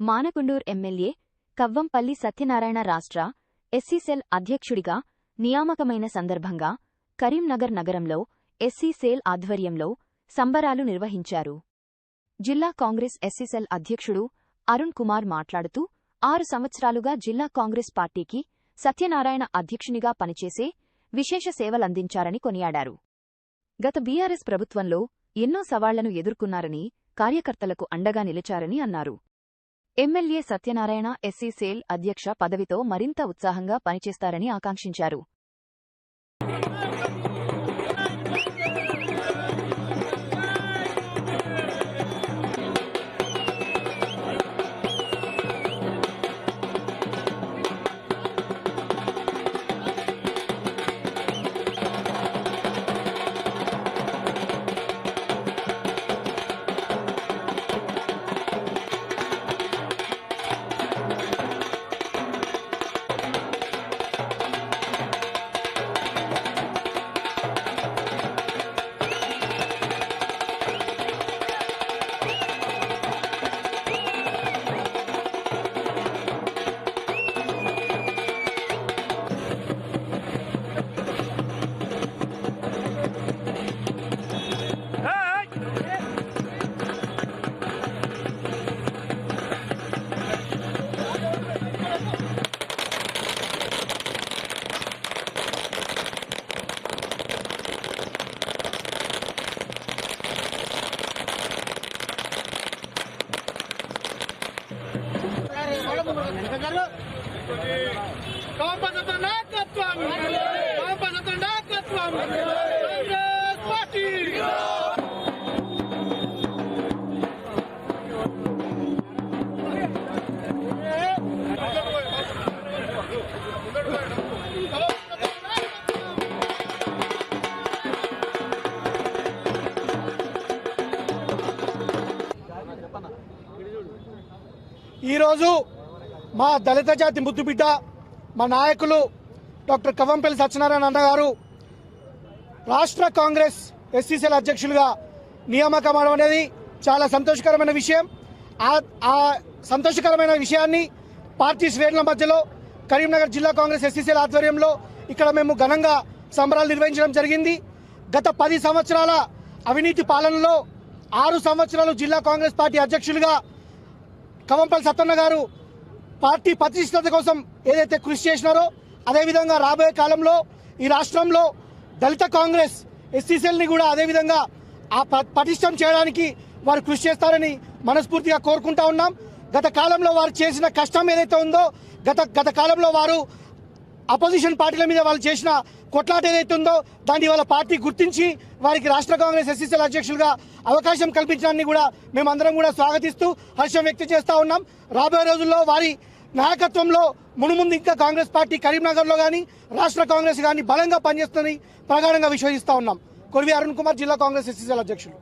మానకుండూర్ MLA Kavvampalli Satyanarayana రాష్ట్ర SC cell అధ్యక్షుడిగా నియామకమైన సందర్భంగా కరీంనగర్ నగరంలో ఎస్సీ సేల్ ఆధ్వర్యంలో సంబరాలు నిర్వహించారు. జిల్లా కాంగ్రెస్ ఎస్సీ సెల్ అధ్యక్షుడు అరుణ్ కుమార్ మాట్లాడుతూ ఆరు సంవత్సరాలుగా జిల్లా కాంగ్రెస్ పార్టీకి సత్యనారాయణ అధ్యక్షునిగా పనిచేసే విశేష సేవలందించారని కొనియాడారు. గత బీఆర్ఎస్ ప్రభుత్వంలో ఎన్నో సవాళ్ళను ఎదుర్కొన్నారని కార్యకర్తలకు అండగా నిలిచారని అన్నారు. ఎమ్మెల్యే సత్యనారాయణ ఎస్సీ సేల్ అధ్యక్ష పదవితో మరింత ఉత్సాహంగా పనిచేస్తారని ఆకాంక్షించారు. కాంపసత నాయకత్వం కాంపసత నాయకత్వం కాంగ్రెస్ పార్టీ. ఈరోజు మా దళిత జాతి ముద్దుబిడ్డ మా నాయకులు డాక్టర్ కవంపల్లి సత్యనారాయణ అన్న గారు రాష్ట్ర కాంగ్రెస్ ఎస్సీసీల అధ్యక్షులుగా నియామకం అవడం అనేది చాలా సంతోషకరమైన విషయం. ఆ- ఆ సంతోషకరమైన విషయాన్ని పార్టీ శ్రేణుల మధ్యలో కరీంనగర్ జిల్లా కాంగ్రెస్ ఎస్సీసీల ఆధ్వర్యంలో ఇక్కడ మేము ఘనంగా సంబరాలు నిర్వహించడం జరిగింది. గత పది సంవత్సరాల అవినీతి పాలనలో ఆరు సంవత్సరాలు జిల్లా కాంగ్రెస్ పార్టీ అధ్యక్షులుగా కవంపల్లి సత్తన్న గారు పార్టీ ప్రతిష్టత కోసం ఏదైతే కృషి చేసినారో అదేవిధంగా రాబోయే కాలంలో ఈ రాష్ట్రంలో దళిత కాంగ్రెస్ ఎస్సీసీఎల్ని కూడా అదేవిధంగా ఆ ప- పటిష్టం చేయడానికి వారు కృషి చేస్తారని మనస్ఫూర్తిగా కోరుకుంటా ఉన్నాం. గత కాలంలో వారు చేసిన కష్టం ఏదైతే ఉందో గత గత కాలంలో వారు అపోజిషన్ పార్టీల మీద వాళ్ళు చేసిన కొట్లాట ఏదైతే ఉందో దాన్ని వాళ్ళ పార్టీ గుర్తించి వారికి రాష్ట్ర కాంగ్రెస్ ఎస్సీసీల అధ్యక్షులుగా అవకాశం కల్పించడాన్ని కూడా మేమందరం కూడా స్వాగతిస్తూ హర్షం వ్యక్తం చేస్తూ ఉన్నాం. రాబోయే రోజుల్లో వారి నాయకత్వంలో మునుముందు ఇంకా కాంగ్రెస్ పార్టీ కరీంనగర్లో కానీ రాష్ట్ర కాంగ్రెస్ కానీ బలంగా పనిచేస్తుందని ప్రగాఢంగా విశ్వసిస్తూ ఉన్నాం. కొరివి అరుణ్ కుమార్ జిల్లా కాంగ్రెస్ ఎస్సీసీల అధ్యక్షులు.